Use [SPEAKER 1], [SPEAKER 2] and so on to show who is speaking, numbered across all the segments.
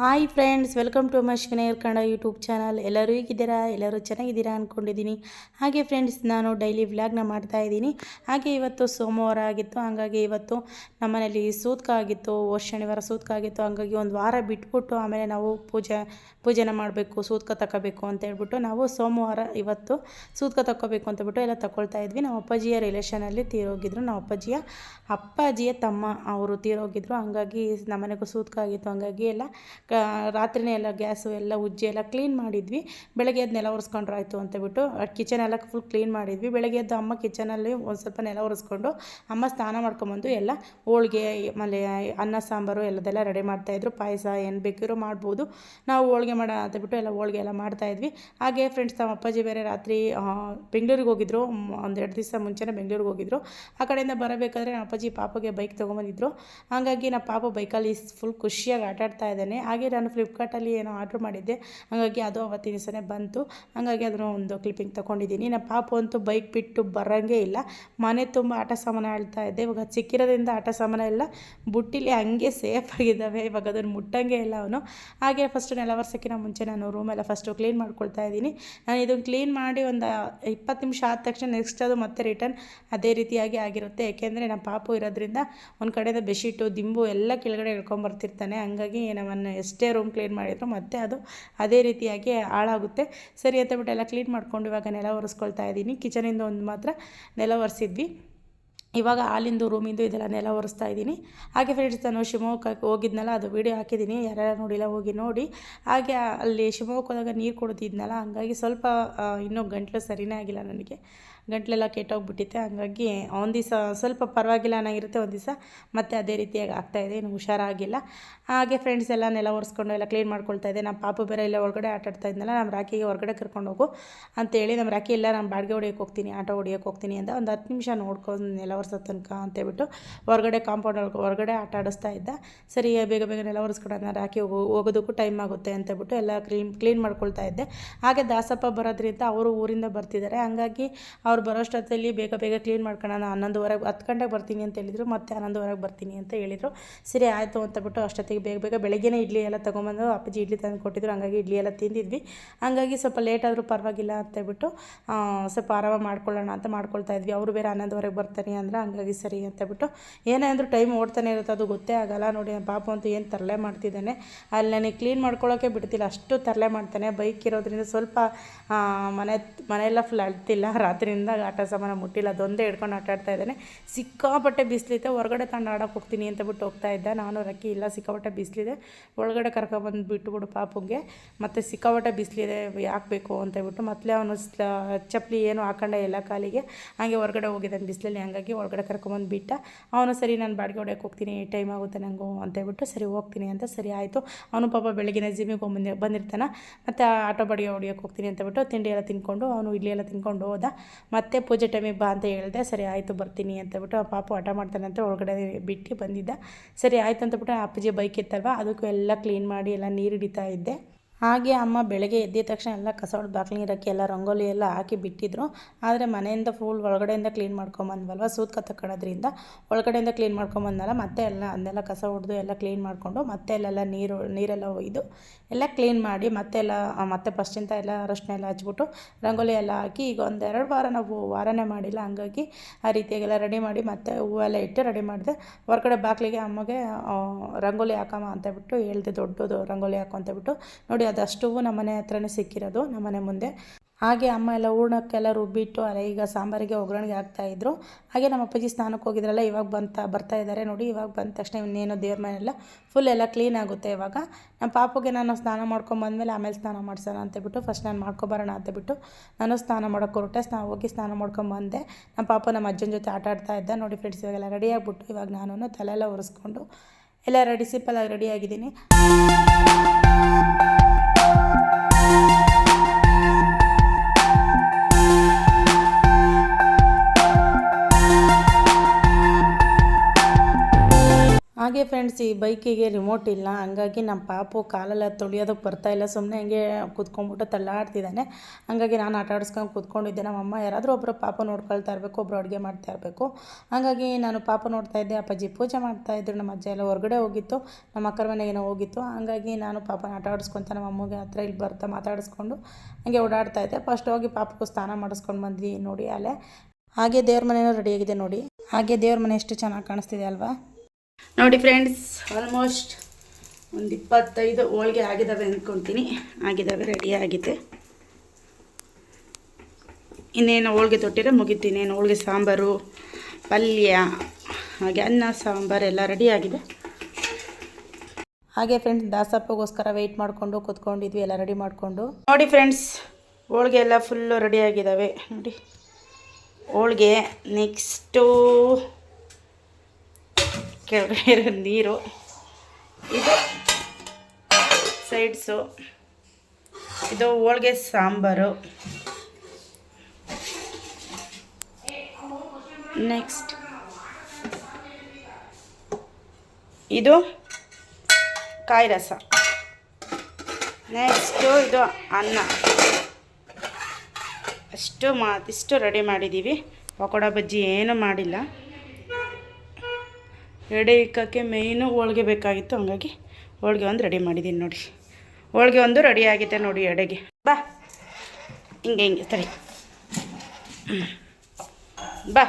[SPEAKER 1] Hi friends, welcome to Mashkaner Kannada YouTube channel. ಎಲ್ಲರೂ ಹೀಗಿದ್ದೀರಾ? ಎಲ್ಲರೂ ಚೆನ್ನಾಗಿದ್ದೀರಾ ಅಂದ್ಕೊಂಡಿದ್ದೀನಿ ಹಾಗೆ ಫ್ರೆಂಡ್ಸ್, ನಾನು ಡೈಲಿ ವ್ಲಾಗ್ನ ಮಾಡ್ತಾ ಇದ್ದೀನಿ. ಹಾಗೆ ಇವತ್ತು ಸೋಮವಾರ ಆಗಿತ್ತು. ಹಾಗಾಗಿ ಇವತ್ತು ನಮ್ಮನೇಲಿ ಸೂತ್ಕ ಆಗಿತ್ತು. ವರ್ಷ ಶನಿವಾರ ಸೂತ್ಕ ಆಗಿತ್ತು. ಹಾಗಾಗಿ ಒಂದು ವಾರ ಬಿಟ್ಬಿಟ್ಟು ಆಮೇಲೆ ನಾವು ಪೂಜೆ, ಪೂಜೆನ ಮಾಡಬೇಕು, ಸೂತ್ಕ ತಗೋಬೇಕು ಅಂತ ಹೇಳ್ಬಿಟ್ಟು ನಾವು ಸೋಮವಾರ ಇವತ್ತು ಸೂತ್ಕ ತಗೋಬೇಕು ಅಂತಬಿಟ್ಟು ಎಲ್ಲ ತಗೊಳ್ತಾ ಇದ್ವಿ. ನಮ್ಮ ಅಪ್ಪಾಜಿಯ ರಿಲೇಷನಲ್ಲಿ ತೀರೋಗಿದ್ರು. ನಮ್ಮ ಅಪ್ಪಾಜಿಯ ಅಪ್ಪಾಜಿಯ ತಮ್ಮ ಅವರು ತೀರೋಗಿದ್ರು. ಹಾಗಾಗಿ ನಮ್ಮನೆಗೂ ಸೂತ್ಕ ಆಗಿತ್ತು. ಹಾಗಾಗಿ ಎಲ್ಲ ಕ ರಾತ್ರಿನೇ ಎಲ್ಲ ಗ್ಯಾಸು ಎಲ್ಲ ಉಜ್ಜಿ ಎಲ್ಲ ಕ್ಲೀನ್ ಮಾಡಿದ್ವಿ. ಬೆಳಗ್ಗೆ ಎದ್ದು ನೆಲ ಒರೆಸ್ಕೊಂಡ್ರಾಯ್ತು ಅಂತೇಳ್ಬಿಟ್ಟು ಕಿಚನ್ ಎಲ್ಲ ಫುಲ್ ಕ್ಲೀನ್ ಮಾಡಿದ್ವಿ. ಬೆಳಗ್ಗೆ ಎದ್ದು ಅಮ್ಮ ಕಿಚನಲ್ಲಿ ಒಂದು ಸ್ವಲ್ಪ ನೆಲ ಒರೆಸ್ಕೊಂಡು, ಅಮ್ಮ ಸ್ನಾನ ಮಾಡ್ಕೊಂಬಂದು ಎಲ್ಲ ಹೋಳಿಗೆ, ಆಮೇಲೆ ಅನ್ನ, ಸಾಂಬಾರು ಎಲ್ಲದೆಲ್ಲ ರೆಡಿ ಮಾಡ್ತಾಯಿದ್ರು ಪಾಯಸ ಏನು ಬೇಕಿರೋ ಮಾಡ್ಬೋದು. ನಾವು ಹೋಳಿಗೆ ಮಾಡೋಣ ಅಂತೇಳ್ಬಿಟ್ಟು ಎಲ್ಲ ಹೋಳಿಗೆ ಎಲ್ಲ ಮಾಡ್ತಾಯಿದ್ವಿ ಹಾಗೆ ಫ್ರೆಂಡ್ಸ್ ನಮ್ಮ ಅಪ್ಪಾಜಿ ಬೇರೆ ರಾತ್ರಿ ಬೆಂಗಳೂರಿಗೆ ಹೋಗಿದ್ರು. ಒಂದೆರಡು ದಿವಸ ಮುಂಚೆನೇ ಬೆಂಗಳೂರಿಗೆ ಹೋಗಿದ್ರು. ಆ ಕಡೆಯಿಂದ ಬರಬೇಕಾದ್ರೆ ನಮ್ಮ ಅಪ್ಪಾಜಿ ಪಾಪಗೆ ಬೈಕ್ ತೊಗೊಂಬಂದಿದ್ರು. ಹಾಗಾಗಿ ನಮ್ಮ ಪಾಪ ಬೈಕಲ್ಲಿ ಫುಲ್ ಖುಷಿಯಾಗಿ ಆಟಾಡ್ತಾ ಇದ್ದಾನೆ. ಹಾಗೆ ನಾನು ಫ್ಲಿಪ್ಕಾರ್ಟಲ್ಲಿ ಏನೋ ಆರ್ಡ್ರ್ ಮಾಡಿದ್ದೆ. ಹಾಗಾಗಿ ಅದು ಅವತ್ತಿನ ದಿವಸನೇ ಬಂತು. ಹಾಗಾಗಿ ಅದನ್ನು ಒಂದು ಕ್ಲಿಪ್ಪಿಂಗ್ ತೊಗೊಂಡಿದ್ದೀನಿ. ನಮ್ಮ ಪಾಪು ಅಂತೂ ಬೈಕ್ ಬಿಟ್ಟು ಬರೋಂಗೇ ಇಲ್ಲ. ಮನೆ ತುಂಬ ಆಟ ಸಾಮಾನು ಆಳ್ತಾ ಇದ್ದೆ. ಇವಾಗ ಚಿಕ್ಕಿರೋದ್ರಿಂದ ಆಟ ಸಾಮಾನು ಎಲ್ಲ ಬುಟ್ಟಿಲಿ ಹಂಗೆ ಸೇಫ್ ಆಗಿದ್ದಾವೆ. ಇವಾಗ ಅದನ್ನು ಮುಟ್ಟಂಗೆ ಇಲ್ಲ ಅವನು. ಹಾಗೆ ಫಸ್ಟ್ ನೆಲ ಮುಂಚೆ ನಾನು ರೂಮೆಲ್ಲ ಫಸ್ಟು ಕ್ಲೀನ್ ಮಾಡ್ಕೊಳ್ತಾ ಇದ್ದೀನಿ. ನಾನು ಇದನ್ನು ಕ್ಲೀನ್ ಮಾಡಿ ಒಂದು ಇಪ್ಪತ್ತು ನಿಮಿಷ ಆದ ತಕ್ಷಣ ನೆಕ್ಸ್ಟ್ ಅದು ಮತ್ತೆ ರಿಟರ್ನ್ ಅದೇ ರೀತಿಯಾಗಿ ಆಗಿರುತ್ತೆ. ಯಾಕೆಂದರೆ ನಮ್ಮ ಪಾಪು ಇರೋದ್ರಿಂದ ಒಂದು ಕಡೆಯಿಂದ ಬೆಡ್ಶೀಟು ದಿಂಬು ಎಲ್ಲ ಕೆಳಗಡೆ ಇಳ್ಕೊಂಬರ್ತಿರ್ತಾನೆ ಹಂಗಾಗಿ ನಮ್ಮನ್ನು ಎಷ್ಟೇ ರೂಮ್ ಕ್ಲೀನ್ ಮಾಡಿದ್ರು ಮತ್ತೆ ಅದು ಅದೇ ರೀತಿಯಾಗಿ ಹಾಳಾಗುತ್ತೆ. ಸರಿ ಅಂತ ಬಿಟ್ಟು ಎಲ್ಲ ಕ್ಲೀನ್ ಮಾಡ್ಕೊಂಡು ಇವಾಗ ನೆಲ ಒರೆಸ್ಕೊಳ್ತಾ ಇದ್ದೀನಿ. ಕಿಚನಿಂದ ಒಂದು ಮಾತ್ರ ನೆಲ ಒರೆಸಿದ್ವಿ. ಇವಾಗ ಹಾಲಿಂದು ರೂಮಿಂದು ಇದೆಲ್ಲ ನೆಲ ಒರೆಸ್ತಾ ಇದ್ದೀನಿ. ಹಾಗೆ ಫ್ರೆಂಡ್ಸ್ ನಾನು ಶಿವಮೊಗ್ಗಕ್ಕೆ ಹೋಗಿದ್ನಲ್ಲ, ಅದು ವೀಡಿಯೋ ಹಾಕಿದ್ದೀನಿ. ಯಾರ್ಯಾರು ನೋಡಿಲ್ಲ ಹೋಗಿ ನೋಡಿ. ಹಾಗೆ ಅಲ್ಲಿ ಶಿವಮೊಗ್ಗದಾಗ ನೀರು ಕೊಡ್ತಿದ್ನಲ್ಲ ಹಾಗಾಗಿ ಸ್ವಲ್ಪ ಇನ್ನೂ ಗಂಟ್ಲು ಸರಿನೇ ಆಗಿಲ್ಲ ನನಗೆ. ಗಂಟ್ಲೆಲ್ಲ ಕೆಟ್ಟೋಗ್ಬಿಟ್ಟಿತ್ತೆ. ಹಂಗಾಗಿ ಒಂದು ದಿವಸ ಸ್ವಲ್ಪ ಪರವಾಗಿಲ್ಲ ಅನ್ನೋಗಿರುತ್ತೆ ಒಂದು ದಿವಸ, ಮತ್ತೆ ಅದೇ ರೀತಿಯಾಗಿ ಆಗ್ತಾಯಿದೆ ಏನು ಹುಷಾರಾಗಿಲ್ಲ. ಹಾಗೆ ಫ್ರೆಂಡ್ಸ್ ಎಲ್ಲ ನೆಲ ಒರೆಸ್ಕೊಂಡು ಎಲ್ಲ ಕ್ಲೀನ್ ಮಾಡ್ಕೊಳ್ತಾ ಇದ್ದೆ ನಮ್ಮ ಪಾಪು ಬೇರೆ ಇಲ್ಲ ಒಳಗಡೆ ಆಟ ಆಡ್ತಾ ಇದ್ನಲ್ಲ ನಮ್ಮ ರಾಕಿಗೆ ಹೊರಗಡೆ ಕರ್ಕೊಂಡು ಹೋಗು ಅಂತೇಳಿ ನಮ್ಮ ರಾಕಿ ಎಲ್ಲ ನಮ್ಮ ಬಾಡಿಗೆ ಹೊಡಿಯೋಕೆ ಹೋಗ್ತೀನಿ, ಆಟೋ ಹೊಡಿಯೋಕೆ ಹೋಗ್ತೀನಿ ಅಂತ ಒಂದು ಹತ್ತು ನಿಮಿಷ ನೋಡ್ಕೊಂಡು ನೆಲ ಒರೆಸೋ ತನಕ ಅಂತೇಳ್ಬಿಟ್ಟು ಹೊರಗಡೆ ಕಾಂಪೌಂಡ್ ಒಳಗೆ ಹೊರಗಡೆ ಆಟ ಆಡಿಸ್ತಾ ಇದ್ದ. ಸರಿ, ಬೇಗ ಬೇಗ ನೆಲ ಒರೆಸ್ಕೊಡೋಣ ರಾಕಿ ಹೋಗೋ, ಹೋಗೋದಕ್ಕೂ ಟೈಮ್ ಆಗುತ್ತೆ ಅಂತೇಳ್ಬಿಟ್ಟು ಎಲ್ಲ ಕ್ಲೀನ್ ಕ್ಲೀನ್ ಮಾಡ್ಕೊಳ್ತಾ ಇದ್ದೆ. ಹಾಗೆ ದಾಸಪ್ಪ ಬರೋದ್ರಿಂದ ಅವರು ಊರಿಂದ ಬರ್ತಿದ್ದಾರೆ. ಹಂಗಾಗಿ ಅವ್ರು ಬರೋಷ್ಟೊತ್ತಲ್ಲಿ ಬೇಗ ಬೇಗ ಕ್ಲೀನ್ ಮಾಡ್ಕೊಳ್ಳೋಣ ಹನ್ನೊಂದುವರೆಗೆ, ಹತ್ತು ಗಂಟೆಗೆ ಬರ್ತೀನಿ ಅಂತ ಹೇಳಿದರು, ಮತ್ತೆ ಹನ್ನೊಂದುವರೆಗೆ ಬರ್ತೀನಿ ಅಂತ ಹೇಳಿದರು. ಸರಿ ಆಯಿತು ಅಂತ ಬಿಟ್ಟು ಅಷ್ಟೊತ್ತಿಗೆ ಬೇಗ ಬೇಗ ಬೆಳಗ್ಗೆನೇ ಇಡ್ಲಿ ಎಲ್ಲ ತೊಗೊಂಬಂದು ಅಪ್ಪಾಜಿ ಇಡ್ಲಿ ತಂದು ಕೊಟ್ಟಿದ್ರು, ಹಂಗಾಗಿ ಇಡ್ಲಿ ಎಲ್ಲ ತಿಂದಿದ್ವಿ. ಹಂಗಾಗಿ ಸ್ವಲ್ಪ ಲೇಟ್ ಆದರೂ ಪರವಾಗಿಲ್ಲ ಅಂತೇಳ್ಬಿಟ್ಟು ಸ್ವಲ್ಪ ಆರಾಮ ಮಾಡ್ಕೊಳ್ಳೋಣ ಅಂತ ಮಾಡ್ಕೊಳ್ತಾ ಇದ್ವಿ. ಅವರು ಬೇರೆ ಹನ್ನೊಂದುವರೆಗೆ ಬರ್ತಾರೆ ಅಂದ್ರೆ ಹಂಗಾಗಿ ಸರಿ ಅಂತ ಬಿಟ್ಟು ಏನೇ ಅಂದರೂ ಟೈಮ್ ಓಡ್ತಾನೆ ಇರುತ್ತೆ, ಅದು ಗೊತ್ತೇ ಆಗಲ್ಲ. ನೋಡಿ ಪಾಪ ಅಂತೂ ಏನು ತರಲೆ ಮಾಡ್ತಿದ್ದಾನೆ. ಅಲ್ಲಿ ನನಗೆ ಕ್ಲೀನ್ ಮಾಡ್ಕೊಳ್ಳೋಕೆ ಬಿಡ್ತಿಲ್ಲ, ಅಷ್ಟು ತರಲೆ ಮಾಡ್ತಾನೆ. ಬೈಕ್ ಇರೋದ್ರಿಂದ ಸ್ವಲ್ಪ ಮನೆ, ಮನೆಯೆಲ್ಲ ಫುಲ್ ಅಳ್ತಿಲ್ಲ ರಾತ್ರಿಯಿಂದ ಆಟ ಸಾಮಾನು ಮುಟ್ಟಿಲ್ಲ ಅದೊಂದೇ ಹಿಡ್ಕೊಂಡು ಆಟ ಆಡ್ತಾ ಇದ್ದಾನೆ. ಸಿಕ್ಕಾಪಟ್ಟೆ ಬಿಸಿಲಿದೆ, ಹೊರಗಡೆ ತಗೊಂಡು ಆಡೋಕೆ ಹೋಗ್ತೀನಿ ಅಂತ ಬಿಟ್ಟು ಹೋಗ್ತಾ ಇದ್ದ. ನಾನು ರಕ್ಕಿ ಇಲ್ಲ, ಸಿಕ್ಕಾಪಟ್ಟೆ ಬಿಸಿಲಿದೆ. ಒಳಗಡೆ ಕರ್ಕೊಬಂದು ಬಿಟ್ಟುಬಿಡು ಪಾಪುಗೆ. ಮತ್ತು ಸಿಕ್ಕಾಪಟ್ಟೆ ಬಿಸಿಲಿದೆ, ಯಾಕೆ ಬೇಕು ಅಂತ ಹೇಳ್ಬಿಟ್ಟು ಮತ್ತೆ ಅವನು ಚಪ್ಪಲಿ ಏನು ಹಾಕೊಂಡೆ ಎಲ್ಲ ಕಾಲಿಗೆ ಹಾಗೆ ಹೊರಗಡೆ ಹೋಗಿದ್ದಾನೆ ಬಿಸಿಲಲ್ಲಿ. ಹಂಗಾಗಿ ಒಳಗಡೆ ಕರ್ಕೊಂಬಂದು ಬಿಟ್ಟ. ಅವನು ಸರಿ, ನಾನು ಬಾಡಿಗೆ ಹೊಡೆಯೋಕೆ ಹೋಗ್ತೀನಿ ಟೈಮ್ ಆಗುತ್ತೆ ನನಗೂ ಅಂತ ಹೇಳ್ಬಿಟ್ಟು ಸರಿ ಹೋಗ್ತೀನಿ ಅಂತ ಸರಿ ಆಯಿತು. ಅವನು ಪಾಪ ಬೆಳಗಿನ ಜಿಮ್ಮಿಗೆ ಹೋಗಿ ಬಂದಿರ್ತಾನೆ. ಮತ್ತು ಆಟೋ ಬಾಡಿಗೆ ಹೊಡಿಯೋಕೆ ಹೋಗ್ತೀನಿ ಅಂತ ಬಿಟ್ಟು ತಿಂಡಿ ಎಲ್ಲ ತಿನ್ಕೊಂಡು, ಅವನು ಇಡ್ಲಿ ಎಲ್ಲ ತಿನ್ಕೊಂಡು ಹೋದ. ಮತ್ತೆ ಪೂಜೆ ಟೈಮಿಗೆ ಬಾ ಅಂತ ಹೇಳಿದೆ, ಸರಿ ಆಯಿತು ಬರ್ತೀನಿ ಅಂತಬಿಟ್ಟು ಆ ಪಾಪ ಹಠ ಮಾಡ್ತಾನೆ ಅಂತ ಒಳಗಡೆ ಬಿಟ್ಟು ಬಂದಿದ್ದ. ಸರಿ ಆಯಿತು ಅಂತಬಿಟ್ಟು ಅಪ್ಪಾಜಿ ಬೈಕ್ ಇತ್ತಲ್ವ ಅದಕ್ಕೂ ಎಲ್ಲ ಕ್ಲೀನ್ ಮಾಡಿ ಎಲ್ಲ ನೀರು ಹಿಡಿತಾ ಇದ್ದೆ. ಹಾಗೆ ಅಮ್ಮ ಬೆಳಗ್ಗೆ ಎದ್ದಿದ ತಕ್ಷಣ ಎಲ್ಲ ಕಸ ಹೊಡೆದು ಬಾಗಿಲು ನೀರಕ್ಕೆ ಎಲ್ಲ ರಂಗೋಲಿ ಎಲ್ಲ ಹಾಕಿ ಬಿಟ್ಟಿದ್ರು. ಆದರೆ ಮನೆಯಿಂದ ಫುಲ್ ಒಳಗಡೆಯಿಂದ ಕ್ಲೀನ್ ಮಾಡ್ಕೊಂಬಂದ್ವಲ್ವ? ಸೂತ್ಕ ತಗೊಳೋದ್ರಿಂದ ಒಳಗಡೆಯಿಂದ ಕ್ಲೀನ್ ಮಾಡ್ಕೊಂಬಂದಲ್ಲ ಮತ್ತೆ ಎಲ್ಲ ಅದನ್ನೆಲ್ಲ ಕಸ ಹೊಡೆದು ಎಲ್ಲ ಕ್ಲೀನ್ ಮಾಡಿಕೊಂಡು ಮತ್ತೆ ಅಲ್ಲೆಲ್ಲ ನೀರು, ನೀರೆಲ್ಲ ಒಯ್ದು ಎಲ್ಲ ಕ್ಲೀನ್ ಮಾಡಿ ಮತ್ತೆ ಎಲ್ಲ ಮತ್ತೆ ಫಸ್ಟಿಂದ ಎಲ್ಲ ಅರಶಿನ ಎಲ್ಲ ಹಚ್ಬಿಟ್ಟು ರಂಗೋಲಿ ಎಲ್ಲ ಹಾಕಿ ಈಗ ಒಂದೆರಡು ವಾರ ನಾವು ವಾರನೇ ಮಾಡಿಲ್ಲ. ಹಂಗಾಗಿ ಆ ರೀತಿಯಾಗೆಲ್ಲ ರೆಡಿ ಮಾಡಿ ಮತ್ತೆ ಹೂವೆಲ್ಲ ಇಟ್ಟು ರೆಡಿ ಮಾಡಿದೆ. ಹೊರಗಡೆ ಬಾಗಿಲಿಗೆ ಅಮ್ಮಗೆ ರಂಗೋಲಿ ಹಾಕಮ್ಮ ಅಂತ ಬಿಟ್ಟು ಹೇಳ್ದೆ ದೊಡ್ಡದು ರಂಗೋಲಿ ಹಾಕು ಬಿಟ್ಟು ನೋಡಿ ಅದಷ್ಟು ನಮ್ಮ ಮನೆ ಹತ್ರನೇ ಸಿಕ್ಕಿರೋದು, ನಮ್ಮ ಮನೆ ಮುಂದೆ. ಹಾಗೆ ಅಮ್ಮ ಎಲ್ಲ ಹೂರ್ಣಕ್ಕೆಲ್ಲ ರುಬ್ಬಿಟ್ಟು, ಅಲ್ಲ ಈಗ ಸಾಂಬಾರಿಗೆ, ಒಗ್ಗರಣೆಗೆ ಹಾಕ್ತಾಯಿದ್ರು ಹಾಗೆ ನಮ್ಮ ಅಪ್ಪಾಜಿ ಸ್ನಾನಕ್ಕೆ ಹೋಗಿದ್ರಲ್ಲ, ಇವಾಗ ಬಂತ, ಬರ್ತಾ ಇದ್ದಾರೆ ನೋಡಿ, ಇವಾಗ ಬಂದ ತಕ್ಷಣ ಇನ್ನೇನು ದೇವ್ರ ಮನೆಯೆಲ್ಲ ಫುಲ್ ಎಲ್ಲ ಕ್ಲೀನ್ ಆಗುತ್ತೆ ಇವಾಗ. ನಮ್ಮ ಪಾಪಗೆ ನಾನು ಸ್ನಾನ ಮಾಡ್ಕೊಂಬಂದ್ಮೇಲೆ ಆಮೇಲೆ ಸ್ನಾನ ಮಾಡ್ಸೋಣ ಅಂತೇಳ್ಬಿಟ್ಟು ಫಸ್ಟ್ ನಾನು ಮಾಡ್ಕೊಬರೋಣ ಅಂತೇಳ್ಬಿಟ್ಟು ನಾನು ಸ್ನಾನ ಮಾಡೋಕ್ಕೆ ಹೊರಟೆ. ಸ್ನಾನ ಹೋಗಿ ಸ್ನಾನ ಮಾಡ್ಕೊಂಬಂದೆ ನಮ್ಮ ಪಾಪ ನಮ್ಮ ಅಜ್ಜನ ಜೊತೆ ಆಟ ಆಡ್ತಾ ಇದ್ದ. ನೋಡಿ ಫ್ರೆಂಡ್ಸ್ ಇವಾಗೆಲ್ಲ ರೆಡಿ ಆಗಿಬಿಟ್ಟು ಇವಾಗ ನಾನು ತಲೆ ಎಲ್ಲ ಒರೆಸ್ಕೊಂಡು ಎಲ್ಲ ರೆಡಿ ಸಿಂಪಲ್ಲಾಗಿ ರೆಡಿ ಹಾಗೆ ಫ್ರೆಂಡ್ಸ್ ಈ ಬೈಕಿಗೆ ರಿಮೋಟ್ ಇಲ್ಲ. ಹಂಗಾಗಿ ನಮ್ಮ ಪಾಪು ಕಾಲೆಲ್ಲ ತೊಳಿಯೋದಕ್ಕೆ ಬರ್ತಾ ಇಲ್ಲ. ಸುಮ್ಮನೆ ಹಂಗೆ ಕೂತ್ಕೊಂಡ್ಬಿಟ್ಟು ತಳ್ಳಾಡ್ತಿದ್ದಾನೆ. ಹಂಗಾಗಿ ನಾನು ಆಟ ಆಡಿಸ್ಕೊಂಡು ಕೂತ್ಕೊಂಡಿದ್ದೆ. ನಮ್ಮಮ್ಮ ಯಾರಾದರೂ ಒಬ್ಬರು ಪಾಪ ನೋಡ್ಕೊಳ್ತಾ ಇರಬೇಕು ಒಬ್ಬರು ಅಡುಗೆ ಮಾಡ್ತಾ ಇರಬೇಕು. ಹಾಗಾಗಿ ನಾನು ಪಾಪ ನೋಡ್ತಾ ಇದ್ದೆ. ಅಪ್ಪಾಜಿ ಪೂಜೆ ಮಾಡ್ತಾ ಇದ್ರು. ನಮ್ಮ ಅಜ್ಜ ಎಲ್ಲ ಹೊರಗಡೆ ಹೋಗಿತ್ತು. ನಮ್ಮ ಅಕ್ಕರ ಮನೆಗೇನೋ ಹೋಗಿತ್ತು. ಹಂಗಾಗಿ ನಾನು ಪಾಪನ ಆಟ ಆಡಿಸ್ಕೊತ ನಮ್ಮ ಅಮ್ಮಗೆ ಹತ್ರ ಇಲ್ಲಿ ಬರ್ತಾ ಮಾತಾಡಿಸ್ಕೊಂಡು ಹಂಗೆ ಓಡಾಡ್ತಾ ಇದ್ದೆ. ಫಸ್ಟ್ ಹೋಗಿ ಪಾಪಕ್ಕೂ ಸ್ನಾನ ಮಾಡಿಸ್ಕೊಂಡು ಬಂದ್ವಿ ನೋಡಿ ಅಲ್ಲೇ. ಹಾಗೆ ದೇವ್ರ ಮನೆಯೂ ರೆಡಿಯಾಗಿದೆ ನೋಡಿ. ಹಾಗೆ ದೇವ್ರ ಮನೆ ಎಷ್ಟು ಚೆನ್ನಾಗಿ ಕಾಣಿಸ್ತಿದೆ ಅಲ್ವಾ? ನೋಡಿ ಫ್ರೆಂಡ್ಸ್ ಆಲ್ಮೋಸ್ಟ್ ಒಂದು ಇಪ್ಪತ್ತೈದು ಹೋಳಿಗೆ ಆಗಿದ್ದಾವೆ ಅಂದ್ಕೊತೀನಿ ಆಗಿದ್ದಾವೆ ರೆಡಿ ಆಗಿದೆ ಇನ್ನೇನು ಹೋಳಿಗೆ ತೊಟ್ಟಿದ್ರೆ ಮುಗೀತು. ಏನು ಹೋಳಿಗೆ ಸಾಂಬಾರು, ಪಲ್ಯ, ಹಾಗೆ ಅನ್ನ, ಸಾಂಬಾರು ಎಲ್ಲ ರೆಡಿ ಆಗಿದೆ. ಹಾಗೆ ಫ್ರೆಂಡ್ಸ್ ದಾಸಪ್ಪಗೋಸ್ಕರ ವೆಯ್ಟ್ ಮಾಡಿಕೊಂಡು, ಕೂತ್ಕೊಂಡಿದ್ವಿ, ಎಲ್ಲ ರೆಡಿ ಮಾಡಿಕೊಂಡು. ನೋಡಿ ಫ್ರೆಂಡ್ಸ್ ಹೋಳಿಗೆ ಎಲ್ಲ ಫುಲ್ಲು ರೆಡಿ ಆಗಿದ್ದಾವೆ ನೋಡಿ. ಹೋಳಿಗೆ ನೆಕ್ಸ್ಟು ಕೆಳಗಡೆ ನೀರು. ಇದು ಸೈಡ್ಸು. ಇದು ಹೋಳಿಗೆ ಸಾಂಬಾರು. ನೆಕ್ಸ್ಟ್. ಇದು ಕಾಯಿ ರಸ. ನೆಕ್ಸ್ಟು ಇದು ಅನ್ನ. ಅಷ್ಟು ಮಾ ಇಷ್ಟು ರೆಡಿ ಮಾಡಿದ್ದೀವಿ. ಪಕೋಡ ಬಜ್ಜಿ ಏನೂ ಮಾಡಿಲ್ಲ. ಎಡೆ ಇಕ್ಕಕ್ಕೆ ಮೇಯ್ನು ಹೋಳ್ಗೆ ಬೇಕಾಗಿತ್ತು. ಹಂಗಾಗಿ ಹೋಳ್ಗೆ ಒಂದು ರೆಡಿ ಮಾಡಿದ್ದೀನಿ ನೋಡಿ. ಹೋಳ್ಗೆ ಒಂದು ರೆಡಿ ಆಗಿದೆ ನೋಡಿ ಎಡೆಗೆ. ಬಾ. ಹಿಂಗೆ ಹಿಂಗೆ ಸರಿ ಬಾ.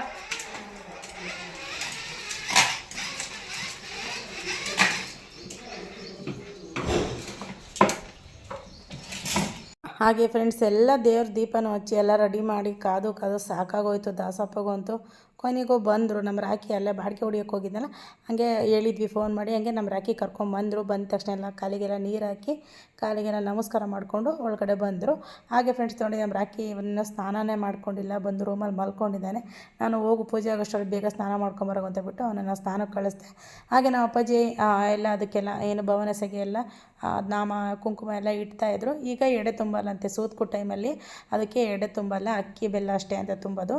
[SPEAKER 1] ಹಾಗೆ ಫ್ರೆಂಡ್ಸ್ ಎಲ್ಲ ದೇವ್ರ ದೀಪನೂ ಹಚ್ಚಿ ಎಲ್ಲ ರೆಡಿ ಮಾಡಿ, ಕಾದು ಕಾದು, ಸಾಕಾಗೋಯ್ತು, ದಾಸಪ್ಪಗಂತೂ. ಕೊನೆಗೂ ಬಂದರು, ನಮ್ಮ ರಾಖಿ ಅಲ್ಲೇ ಬಾಡಿಗೆ ಹೊಡಿಯೋಕೆ ಹೋಗಿದ್ದಲ್ಲ, ಹಾಗೆ ಹೇಳಿದ್ವಿ ಫೋನ್ ಮಾಡಿ, ಹಂಗೆ ನಮ್ಮ ರಾಖಿ ಕರ್ಕೊಂಬಂದರು ಬಂದ ತಕ್ಷಣ ಎಲ್ಲ ಕಾಲಿಗೆಲ್ಲ ನೀರು ಹಾಕಿ, ಕಾಲಿಗೆಲ್ಲ ನಮಸ್ಕಾರ ಮಾಡಿಕೊಂಡು ಒಳಗಡೆ ಬಂದರು. ಹಾಗೆ ಫ್ರೆಂಡ್ಸ್ ತೊಗೊಂಡು ನಮ್ಮ ರಾಖಿ ಇವನ್ನ ಸ್ನಾನನೇ ಮಾಡ್ಕೊಂಡಿಲ್ಲ, ಬಂದು ರೂಮಲ್ಲಿ ಮಲ್ಕೊಂಡಿದ್ದಾನೆ. ನಾನು ಹೋಗು, ಪೂಜೆ ಆಗೋಷ್ಟರಲ್ಲಿ ಬೇಗ ಸ್ನಾನ ಮಾಡ್ಕೊಂಬರೋ ಅಂತ ಬಿಟ್ಟು ಅವನನ್ನು ಸ್ನಾನಕ್ಕೆ ಕಳಿಸ್ದೆ. ಹಾಗೆ ನಮ್ಮ ಅಪ್ಪಾಜಿ ಎಲ್ಲ ಅದಕ್ಕೆಲ್ಲ ಏನು ಭವನ ಸೆಗೆ ಎಲ್ಲ ನಾಮ, ಕುಂಕುಮ ಎಲ್ಲ ಇಡ್ತಾ ಇದ್ರು. ಈಗ ಎಡೆ ತುಂಬಲ್ಲಂತೆ ಸೂತ್ಕು ಟೈಮಲ್ಲಿ ಅದಕ್ಕೆ ಎಡೆ ತುಂಬಲ್ಲ, ಅಕ್ಕಿ ಬೆಲ್ಲ ಅಷ್ಟೇ ಅಂತ ತುಂಬೋದು.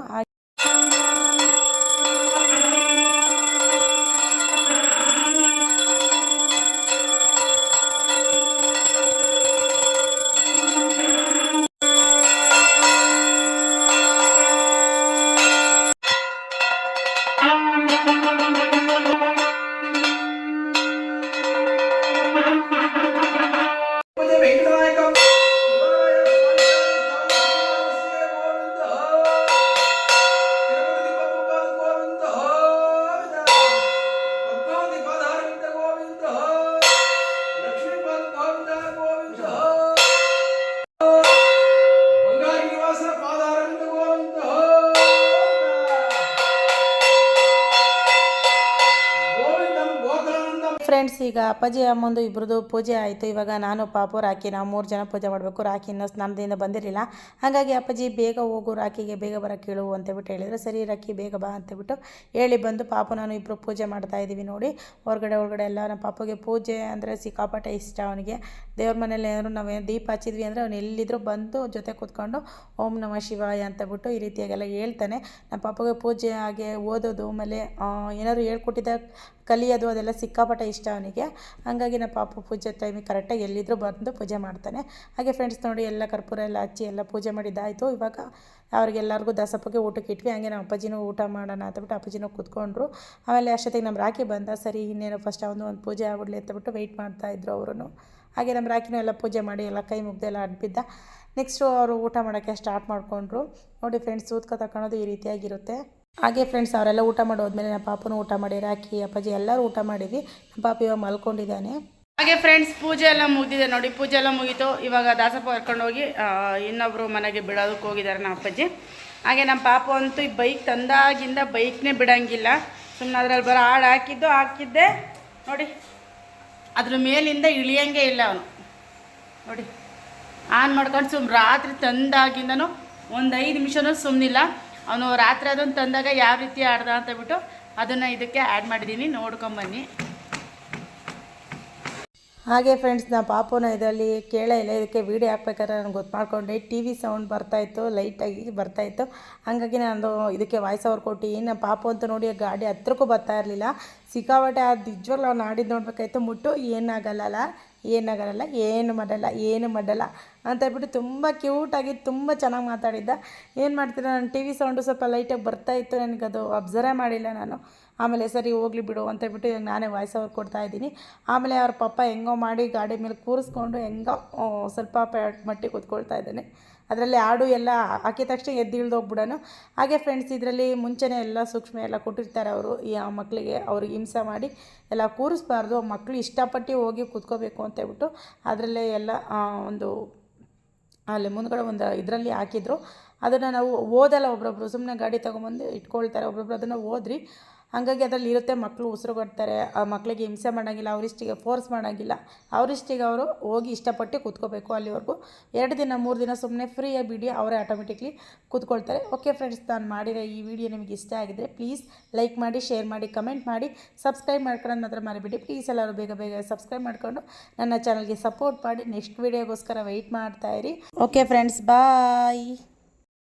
[SPEAKER 1] ಫ್ರೆಂಡ್ಸ್, ಈಗ ಅಪ್ಪಾಜಿ ಅಮ್ಮಂದು ಇಬ್ಬರದು ಪೂಜೆ ಆಯಿತು. ಇವಾಗ ನಾನು, ಪಾಪು ರಾಖಿ ನಾವು ಮೂರು ಜನ ಪೂಜೆ ಮಾಡಬೇಕು. ರಾಖಿ ಇನ್ನೂ ಸ್ನಾನದಿಂದ ಬಂದಿರಲಿಲ್ಲ. ಹಾಗಾಗಿ ಅಪ್ಪಾಜಿ, ಬೇಗ ಹೋಗು, ರಾಖಿಗೆ ಬೇಗ ಬರೋಕ್ಕೆ ಹೇಳು ಅಂತೇಳ್ಬಿಟ್ಟು ಹೇಳಿದರೆ. ಸರಿ, ರಾಖಿ, ಬೇಗ ಬಾ ಅಂತೇಳ್ಬಿಟ್ಟು ಹೇಳಿ ಬಂದು ಪಾಪು, ನಾನು ಇಬ್ಬರು ಪೂಜೆ ಮಾಡ್ತಾ ಇದ್ದೀವಿ ನೋಡಿ. ಹೊರಗಡೆ, ಒಳಗಡೆ ಎಲ್ಲ ನಮ್ಮ ಪಾಪುಗೆ ಪೂಜೆ ಅಂದರೆ ಸಿಕ್ಕಾಪಟ್ಟೆ ಇಷ್ಟ ಅವನಿಗೆ. ದೇವ್ರ ಮನೇಲಿ ಏನಾದ್ರು ನಾವು ದೀಪ ಹಚ್ಚಿದ್ವಿ ಅಂದರೆ ಅವ್ನು ಎಲ್ಲಿದ್ದರೂ ಬಂದು ಜೊತೆ ಕೂತ್ಕೊಂಡು ಓಂ ನಮ ಶಿವಾಯ ಅಂತ ಬಿಟ್ಟು ಈ ರೀತಿಯಾಗೆಲ್ಲ ಹೇಳ್ತಾನೆ. ನಮ್ಮ ಪಾಪಗೆ ಪೂಜೆ ಹಾಗೆ ಓದೋದು, ಆಮೇಲೆ ಏನಾದ್ರು ಹೇಳ್ಕೊಟ್ಟಿದ್ದ ಕಲಿಯೋದು ಅದೆಲ್ಲ ಸಿಕ್ಕಾಪಟ್ಟೆ ಇಷ್ಟ ಅವನಿಗೆ. ಹಾಗಾಗಿ ನಮ್ಮ ಪಾಪ ಪೂಜೆ ಟೈಮಿಗೆ ಕರೆಕ್ಟಾಗಿ ಎಲ್ಲಿದ್ದರೂ ಬಂದು ಪೂಜೆ ಮಾಡ್ತಾನೆ. ಹಾಗೆ ಫ್ರೆಂಡ್ಸ್ ನೋಡಿ ಎಲ್ಲ ಕರ್ಪೂರ ಎಲ್ಲ ಹಚ್ಚಿ ಎಲ್ಲ ಪೂಜೆ ಮಾಡಿದ್ದಾಯಿತು. ಇವಾಗ ಅವ್ರಿಗೆಲ್ಲರಿಗೂ ದಸಪ್ಪಗೆ ಊಟಕ್ಕೆ ಇಟ್ವಿ. ಹಾಗೆ ನಮ್ಮ ಅಪ್ಪಾಜಿನೂ ಊಟ ಮಾಡೋಣ ಅಂತಬಿಟ್ಟು ಅಪ್ಪಾಜಿನೂ ಕೂತ್ಕೊಂಡ್ರು. ಆಮೇಲೆ ಅಷ್ಟೊತ್ತಿಗೆ ನಮ್ಮ ರಾಖಿ ಬಂದ. ಸರಿ, ಇನ್ನೇನು ಫಸ್ಟ್ ಅವನು ಒಂದು ಪೂಜೆ ಆಗ್ಬಿಡ್ಲಿ ಅಂತಬಿಟ್ಟು ವೆಯ್ಟ್ ಮಾಡ್ತಾಯಿದ್ರು ಅವರು ಹಾಗೆ ನಮ್ಮ ರಾಕಿನೂ ಎಲ್ಲ ಪೂಜೆ ಮಾಡಿ ಎಲ್ಲ ಕೈ ಮುಗ್ದೆಲ್ಲ ಅಡ್ಬಿದ್ದ ನೆಕ್ಸ್ಟು ಅವರು ಊಟ ಮಾಡೋಕ್ಕೆ ಸ್ಟಾರ್ಟ್ ಮಾಡಿಕೊಂಡ್ರು. ನೋಡಿ ಫ್ರೆಂಡ್ಸ್ ಸೂತ್ಕ ತಗೊಳೋದು ಈ ರೀತಿಯಾಗಿರುತ್ತೆ. ಹಾಗೆ ಫ್ರೆಂಡ್ಸ್ ಅವರೆಲ್ಲ ಊಟ ಮಾಡೋದ್ಮೇಲೆ ನಮ್ಮ ಪಾಪನೂ ಊಟ ಮಾಡಿ ರಾಕಿ ಅಪ್ಪಾಜಿ ಎಲ್ಲರೂ ಊಟ ಮಾಡಿದ್ವಿ. ನಮ್ಮ ಪಾಪ ಇವಾಗ ಮಲ್ಕೊಂಡಿದ್ದಾನೆ. ಹಾಗೆ ಫ್ರೆಂಡ್ಸ್ ಪೂಜೆ ಎಲ್ಲ ಮುಗಿದಿದೆ ನೋಡಿ. ಪೂಜೆ ಎಲ್ಲ ಮುಗೀತು. ಇವಾಗ ದಾಸಪ್ಪ ಕರ್ಕೊಂಡೋಗಿ ಇನ್ನೊಬ್ಬರು ಮನೆಗೆ ಬಿಡೋದಕ್ಕೆ ಹೋಗಿದ್ದಾರೆ ನಮ್ಮ ಅಪ್ಪಾಜಿ. ಹಾಗೆ ನಮ್ಮ ಪಾಪ ಅಂತೂ ಈ ಬೈಕ್ ತಂದಾಗಿಂದ ಬೈಕ್ನೇ ಬಿಡಂಗಿಲ್ಲ. ಸುಮ್ಮನೆ ಅದ್ರಲ್ಲಿ ಬರೋ ಹಾಡು ಹಾಕಿದ್ದು, ಹಾಕಿದ್ದೆ. ನೋಡಿ, ಅದ್ರ ಮೇಲಿಂದ ಇಳಿಯಂಗೆ ಇಲ್ಲ ಅವನು. ನೋಡಿ, ಆನ್ ಮಾಡ್ಕೊಂಡು ಸುಮ್ಮ ರಾತ್ರಿ ತಂದಾಗಿಂದನೂ ಒಂದು ಐದು ನಿಮಿಷನೂ ಸುಮ್ಮನಿಲ್ಲ ಅವನು ರಾತ್ರಿ ಅದನ್ನು ತಂದಾಗ ಯಾವ ರೀತಿ ಆಡ್ದ ಅಂತ ಬಿಟ್ಟು ಅದನ್ನು ಇದಕ್ಕೆ ಆ್ಯಡ್ ಮಾಡಿದ್ದೀನಿ ನೋಡ್ಕೊಂಬನ್ನಿ ಹಾಗೆ ಫ್ರೆಂಡ್ಸ್ ನಾ ಪಾಪುನ ಇದರಲ್ಲಿ ಕೇಳೇ ಇಲ್ಲ, ಇದಕ್ಕೆ ವೀಡಿಯೋ ಹಾಕ್ಬೇಕಾದ್ರೆ ನಾನು ಗೊತ್ತು ಮಾಡ್ಕೊಂಡೆ ಟಿ ವಿ ಸೌಂಡ್ ಬರ್ತಾಯಿತ್ತು ಲೈಟಾಗಿ ಬರ್ತಾಯಿತ್ತು ಹಾಗಾಗಿ ನಾನು ಇದಕ್ಕೆ ವಾಯ್ಸ್ ಓವರ್ ಕೊಟ್ಟು. ಏನು ಪಾಪು ಅಂತ ನೋಡಿ ಗಾಡಿ ಹತ್ರಕ್ಕೂ ಬರ್ತಾ ಇರಲಿಲ್ಲ. ಸಿಕ್ಕಾಪಟ್ಟೆ ಅದು ನಿಜವಾಗ್ಲೂ ಅವ್ನು ಆಡಿದ್ದು ನೋಡಬೇಕಾಯ್ತು. ಮುಟ್ಟು ಏನಾಗಲ್ಲ ಏನಾಗಲ್ಲ ಏನು ಮಾಡಲ್ಲ ಏನು ಮಾಡಲ್ಲ ಅಂತ ಹೇಳ್ಬಿಟ್ಟು ತುಂಬ ಕ್ಯೂಟಾಗಿ ತುಂಬ ಚೆನ್ನಾಗಿ ಮಾತಾಡಿದ್ದ. ಏನು ಮಾಡ್ತೀರಾ ನಾನು ಟಿ ವಿ ಸೌಂಡು ಸ್ವಲ್ಪ ಲೈಟಾಗಿ ಬರ್ತಾ ಇತ್ತು ನನಗದು ಅಬ್ಸರ್ವೇ ಮಾಡಿಲ್ಲ ನಾನು. ಆಮೇಲೆ ಸರಿ ಹೋಗ್ಲಿ ಬಿಡು ಅಂತ ಹೇಳ್ಬಿಟ್ಟು ನಾನೇ ವಾಯ್ಸ್ ಅವ್ರು ಕೊಡ್ತಾ ಇದ್ದೀನಿ. ಆಮೇಲೆ ಅವ್ರ ಪಪ್ಪ ಹೆಂಗೋ ಮಾಡಿ ಗಾಡಿ ಮೇಲೆ ಕೂರಿಸ್ಕೊಂಡು ಹೆಂಗೋ ಸ್ವಲ್ಪ ಮಟ್ಟಿ ಮಟ್ಟಿಗೆ ಕೂತ್ಕೊಳ್ತಾ ಇದ್ದಾನೆ. ಅದರಲ್ಲಿ ಆಡು ಎಲ್ಲ ಹಾಕಿದ ತಕ್ಷಣ ಎದ್ದು ಇಳ್ದೋಗ್ಬಿಡೋನು ಹಾಗೆ ಫ್ರೆಂಡ್ಸ್ ಇದರಲ್ಲಿ ಮುಂಚೆನೇ ಎಲ್ಲ ಸೂಕ್ಷ್ಮ ಎಲ್ಲ ಕೊಟ್ಟಿರ್ತಾರೆ ಅವರು ಈ ಆ ಮಕ್ಕಳಿಗೆ ಅವ್ರಿಗೆ ಹಿಂಸೆ ಮಾಡಿ ಎಲ್ಲ ಕೂರಿಸ್ಬಾರ್ದು. ಮಕ್ಕಳು ಇಷ್ಟಪಟ್ಟು ಹೋಗಿ ಕೂತ್ಕೋಬೇಕು ಅಂತ ಹೇಳ್ಬಿಟ್ಟು ಅದರಲ್ಲೇ ಎಲ್ಲ ಒಂದು ಅಲ್ಲಿ ಮುಂದ್ಗಡೆ ಒಂದು ಇದರಲ್ಲಿ ಹಾಕಿದ್ರು. ಅದನ್ನು ನಾವು ಓದಲ್ಲ, ಒಬ್ರೊಬ್ರು ಸುಮ್ಮನೆ ಗಾಡಿ ತೊಗೊಂಬಂದು ಇಟ್ಕೊಳ್ತಾರೆ ಒಬ್ಬೊಬ್ರು ಅದನ್ನು ಓದ್ರಿ. ಹಾಗಾಗಿ ಅದರಲ್ಲಿ ಇರುತ್ತೆ ಮಕ್ಕಳು ಉಸಿರುಗಟ್ತಾರೆ ಆ ಮಕ್ಕಳಿಗೆ ಹಿಂಸೆ ಮಾಡೋಂಗಿಲ್ಲ, ಅವರಿಷ್ಟಿಗೆ ಫೋರ್ಸ್ ಮಾಡೋಂಗಿಲ್ಲ. ಅವರಿಷ್ಟಿಗೆ ಅವರು ಹೋಗಿ ಇಷ್ಟಪಟ್ಟು ಕೂತ್ಕೋಬೇಕು ಅಲ್ಲಿವರೆಗೂ. ಎರಡು ದಿನ, ಮೂರು ದಿನ ಸುಮ್ಮನೆ ಫ್ರೀಯಾಗಿ ಬಿಡಿ, ಅವರೇ ಆಟೋಮೆಟಿಕ್ಲಿ ಕೂತ್ಕೊಳ್ತಾರೆ. ಓಕೆ ಫ್ರೆಂಡ್ಸ್ ನಾನು ಮಾಡಿರೋ ಈ ವಿಡಿಯೋ ನಿಮಗೆ ಇಷ್ಟ ಆಗಿದ್ದರೆ ಪ್ಲೀಸ್ ಲೈಕ್ ಮಾಡಿ ಶೇರ್ ಮಾಡಿ ಕಮೆಂಟ್ ಮಾಡಿ ಸಬ್ಸ್ಕ್ರೈಬ್ ಮಾಡ್ಕೊಳ್ಳೋದು ಮಾತ್ರ ಮರಿಬೇಡಿ. ಪ್ಲೀಸ್ ಎಲ್ಲರೂ ಬೇಗ ಬೇಗ ಸಬ್ಸ್ಕ್ರೈಬ್ ಮಾಡಿಕೊಂಡು ನನ್ನ ಚಾನಲ್ಗೆ ಸಪೋರ್ಟ್ ಮಾಡಿ ನೆಕ್ಸ್ಟ್ ವಿಡಿಯೋಗೋಸ್ಕರ ವೆಯ್ಟ್ ಮಾಡ್ತಾ ಇರಿ. ಓಕೆ ಫ್ರೆಂಡ್ಸ್ ಬಾಯ್